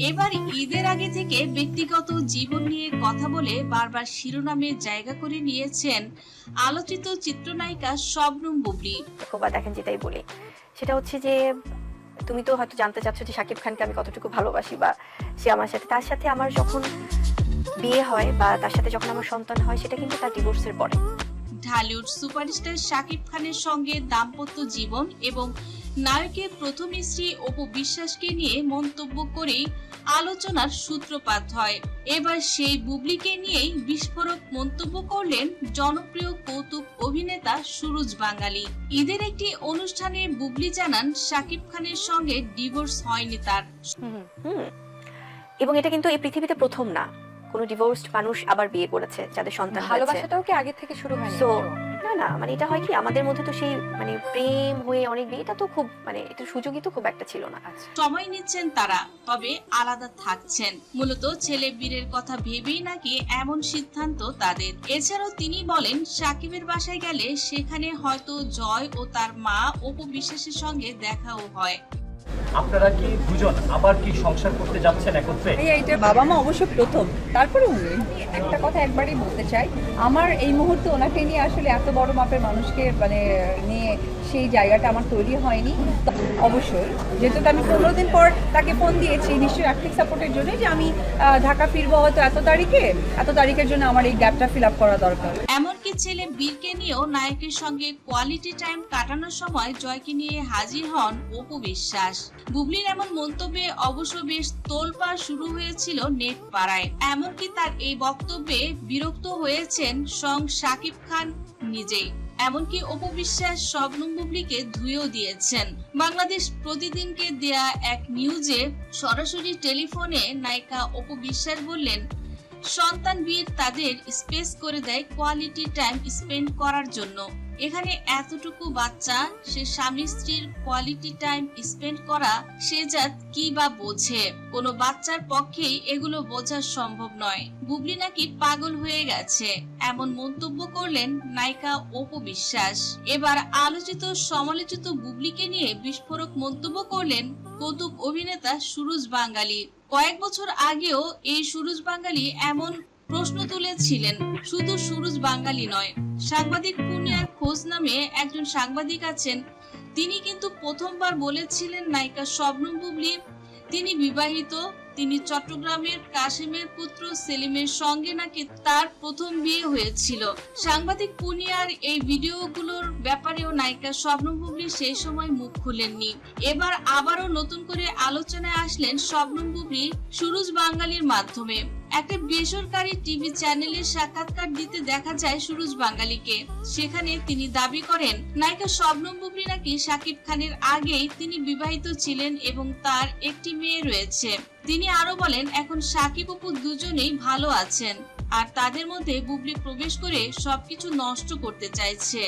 এবার ঈদের আগে থেকে ব্যক্তিগত জীবন নিয়ে কথা বলে বারবার শিরোনামে জায়গা করে নিয়েছেন আলোচিত চিত্রনায়িকা শবনম বুবলি বা দেখেন যেটাই বলি। সেটা হচ্ছে যে তুমি তো হয়তো জানতে চাচ্ছ যে শাকিব খানকে আমি কতটুকু ভালোবাসি বা সে আমার সাথে। তার সাথে আমার যখন বিয়ে হয় বা তার সাথে যখন আমার সন্তান হয় সেটা কিন্তু তার ডিভোর্সের পরে। ঢালিউড সুপারস্টার শাকিব খানের সঙ্গে দাম্পত্য জীবন এবং নায়কের প্রথম স্ত্রী অপু বিশ্বাসকে নিয়ে মন্তব্য করেই আলোচনার সূত্রপাত হয়। এবার সেই বুবলিকে নিয়েই বিস্ফোরক মন্তব্য করলেন জনপ্রিয় কৌতুক অভিনেতা সুরজ বাঙালি। ঈদের একটি অনুষ্ঠানে বুবলি জানান শাকিব খানের সঙ্গে ডিভোর্স হয়নি তার। হুম এবং এটা কিন্তু এই পৃথিবীতে প্রথম না। কোনো ডিভোর্সড মানুষ আবার বিয়ে করেছে যাদের সন্তান ভালোবাসাটাও কি আগে থেকে শুরু হয়নি? না না মানে এটা হয় কি, আমাদের মধ্যে তো সেই মানে প্রেম হয়ে অনেক এটা তো খুব মানে এটা সুযোগই তো খুব একটা ছিল না। আচ্ছা। সময় নিচ্ছেন তারা, তবে আলাদা থাকছেন। মূলত ছেলে বীরের কথা ভেবেই নাকি এমন সিদ্ধান্ত তাদের। এছাড়াও তিনি বলেন, সাকিবের বাসায় গেলে সেখানে হয়তো জয় ও তার মা অপু বিশ্বাসের সঙ্গে দেখাও হয়। আপনারা কি দুজন আবার কি সংসার করতে যাচ্ছেন একত্রে? এই এইটা বাবা মা অবশ্য প্রথম। তারপরে উনি। একটা কথা একবারই বলতে চাই। আমার এই মুহূর্তে ওনাকে নিয়ে আসলে এত বড় মাপের মানুষকে মানে নিয়ে সেই জায়গাটা আমার তৈরি হয়নি। অবশ্যই যেহেতু আমি পনেরো দিন পর তাকে ফোন দিয়েছি নিশ্চয়ই আর্থিক সাপোর্টের জন্য যে আমি আহ, ঢাকা ফিরবো হয়তো এত তারিখে এত তারিখের জন্য আমার এই গ্যাপটা ফিল আপ করা দরকার। এমনকি ছেলে বীরকে নিয়েও নায়কের সঙ্গে কোয়ালিটি টাইম কাটানোর সময় জয়কে নিয়ে হাজির হন অপু বিশ্বাস। বুবলির এমন মন্তব্যে অবশ্য বেশ তোলপাড় শুরু হয়েছিল নেট পাড়ায়। এমনকি তার এই বক্তব্যে বিরক্ত হয়েছেন সং সাকিব খান নিজেই। এমনকি অপবিশ্বাস শবনম বুবলিকে ধুয়েও দিয়েছেন। বাংলাদেশ প্রতিদিনকে দেয়া এক নিউজে সরাসরি টেলিফোনে নায়িকা অপবিশ্বাস বললেন, সন্তান বিয়ের তাদের স্পেস করে দেয় কোয়ালিটি টাইম স্পেন্ড করার জন্য। এখানে এতটুকু বাচ্চা, সে স্বামী স্ত্রীর কোয়ালিটি টাইম স্পেন্ড করা, সে জাত কি বা বোঝে। কোনো বাচ্চার পক্ষেই এগুলো বোঝা সম্ভব নয়। বুবলি নাকি পাগল হয়ে গেছে। এমন মন্তব্য করলেন নায়িকা অপু বিশ্বাস। এবার আলোচিত, সমালোচিত বুবলিকে নিয়ে বিস্ফোরক মন্তব্য করলেন কৌতুক অভিনেতা সুরজ বাঙালি কয়েক বছর আগেও এই সুরজ বাঙালি এমন প্রশ্ন তুলেছিলেন, শুধু সুরুজ বাঙালি নয়, সাংবাদিক পুনিয়ার খোঁজ নামে একজন সাংবাদিক আছেন। তিনি কিন্তু প্রথমবার বলেছিলেন নায়িকা শবনম বুবলি, তিনি বিবাহিত, তিনি চট্টগ্রামের কাশেমের পুত্র সেলিমের সঙ্গে নাকি তার প্রথম বিয়ে হয়েছিল। সাংবাদিক পুনিয়ার এই ভিডিওগুলোর ব্যাপারেও নায়িকা শবনম বুবলি সেই সময় মুখ খুলেননি। এবার আবারও নতুন করে আলোচনায় আসলেন শবনম বুবলি সুরুজ বাঙালির মাধ্যমে। একটা বেসরকারি টিভি চ্যানেলের সাক্ষাৎকার দিতে দেখা যায় সুরজ বাঙালিকে। সেখানে তিনি দাবি করেন, নায়িকা শবনম বুবলি নাকি শাকিব খানের আগেই তিনি বিবাহিত ছিলেন এবং তার একটি মেয়ে রয়েছে। তিনি আরও বলেন, এখন সাকিব অপু দুজনেই ভালো আছেন, আর তাদের মধ্যে বুবলি প্রবেশ করে সবকিছু নষ্ট করতে চাইছে।